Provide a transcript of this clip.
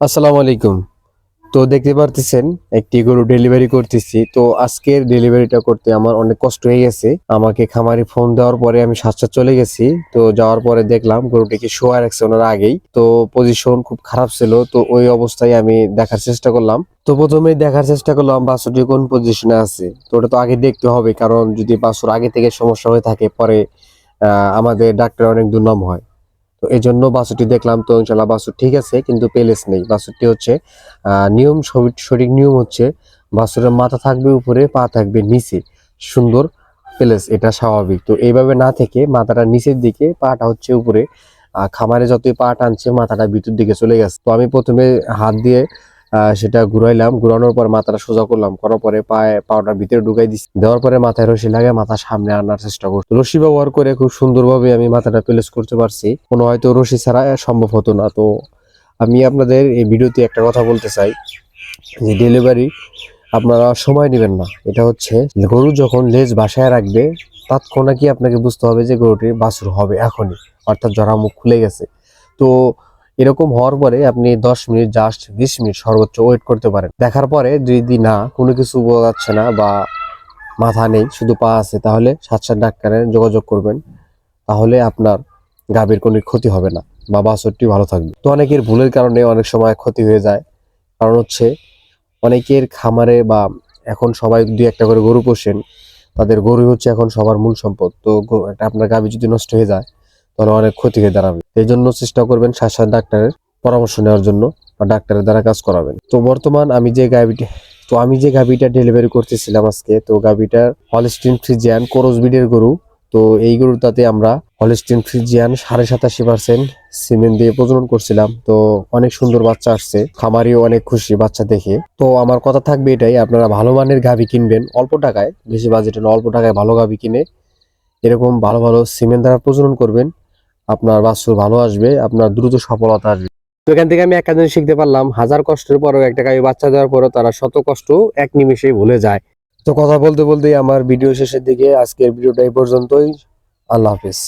আসসালামু আলাইকুম। তো দেখতে পারতেছেন, একটি গরু ডেলিভারি করতেছি। তো আজকের ডেলিভারিটা করতে আমার অনেক কষ্ট হয়ে গেছে। আমাকে খামারি ফোন দেওয়ার পরে আমি সাতটা চলে গেছি। তো যাওয়ার পরে দেখলাম গরুটিকে শোয়া রাখছে ওনার আগেই। তো পজিশন খুব খারাপ ছিল। তো ওই অবস্থায় আমি দেখার চেষ্টা করলাম। তো প্রথমেই দেখার চেষ্টা করলাম, বাছুরটি কোন পজিশনে আছে? তো ওটা তো আগে দেখতে হবে। কারণ যদি বাছুর আগে থেকে সমস্যা হয়ে থাকে, পরে আমাদের ডাক্তার অনেক দুর্নাম হয়। তো এই জন্য বাছুরটি দেখলাম তো ইনশাল্লাহ বাছুর ঠিক আছে, কিন্তু পেলেস নেই। বাছুরটি হচ্ছে নিয়ম সঠিক- নিয়ম হচ্ছে বাছুরের মাথা থাকবে উপরে, পা থাকবে নিচে। সুন্দর পেলেস এটা স্বাভাবিক। তো এইভাবে না থেকে মাথাটা নিচের দিকে, পাটা হচ্ছে উপরে। খামারে যতই পা টানছে, মাথাটা ভিতর দিকে চলে গেছে। তো আমি প্রথমে হাত দিয়ে সেটা ঘুরাইলাম। ঘুরানোর পর মাথাটা সোজা করলাম, করার পরে পায়ে পাউডার ভিতরে ঢুকাই দিচ্ছি দেওয়ার পরে মাথায় রশি লাগে মাথা সামনে আনার চেষ্টা করছি। রশি ব্যবহার করে খুব সুন্দরভাবে আমি মাথাটা প্লেস করতে পারছি। কোনো হয়তো রশি ছাড়া সম্ভব হতো না। তো আমি আপনাদের এই ভিডিওতে একটা কথা বলতে চাই, যে ডেলিভারি আপনারা সময় নেবেন না। এটা হচ্ছে গরু যখন লেজ বাসায় রাখবে তৎক্ষণাৎ আপনাকে বুঝতে হবে যে গরুটির বাছুর হবে এখনই। অর্থাৎ জরা মুখ খুলে গেছে। তো এরকম হওয়ার পরে আপনি দশ মিনিট জাস্ট বিশ মিনিট সর্বোচ্চ ওয়েট করতে পারেন। দেখার পরে যদি না, কোনো কিছু বোঝা যাচ্ছে না বা মাথা নেই, শুধু পা আছে, তাহলে সাত সাত ডাক্তারের যোগাযোগ করবেন। তাহলে আপনার গাভীর কোনো ক্ষতি হবে না বা বাছরটি ভালো থাকবে। তো অনেকের ভুলের কারণে অনেক সময় ক্ষতি হয়ে যায়। কারণ হচ্ছে অনেকের খামারে বা এখন সবাই দুই একটা করে গরু পোষেন, তাদের গরু হচ্ছে এখন সবার মূল সম্পদ। তো আপনার গাভী যদি নষ্ট হয়ে যায় তাহলে অনেক ক্ষতি হয়ে দাঁড়াবে। এই জন্য চেষ্টা করবেন সাত ডাক্তারের পরামর্শ নেওয়ার জন্য বা ডাক্তারের দ্বারা কাজ করাবেন। তো বর্তমান আমি যে গাভীটি, তো আমি যে গাভীটা ডেলিভারি করতেছিলাম আজকে, তো গাভীটার হলস্টিন ফ্রিজিয়ান কোরস বিডের গরু। তো এই গরুটাতে আমরা হলস্টিন ফ্রিজিয়ান সাড়ে সাতাশি পার্সেন্ট সিমেন্ট দিয়ে প্রজনন করছিলাম। তো অনেক সুন্দর বাচ্চা আসছে, খামারিও অনেক খুশি বাচ্চা দেখে। তো আমার কথা থাকবে এটাই, আপনারা ভালো মানের গাভী কিনবেন অল্প টাকায়, বেশি বাজেটে অল্প টাকায় ভালো গাভী কিনে এরকম ভালো ভালো সিমেন্ট দ্বারা প্রজনন করবেন। আপনার বাছুর ভালো আসবে, আপনার দ্রুত সফলতা আসবে। তো এখান থেকে আমি একটা জিনিস শিখতে পারলাম, হাজার কষ্টের পরেও একটা গাভী বাচ্চা দেওয়ার পরেও তারা শত কষ্ট এক নিমেষেই ভুলে যায়। তো কথা বলতে বলতেই আমার ভিডিও শেষের দিকে, আজকের ভিডিওটা এই পর্যন্তই। আল্লাহ হাফিজ।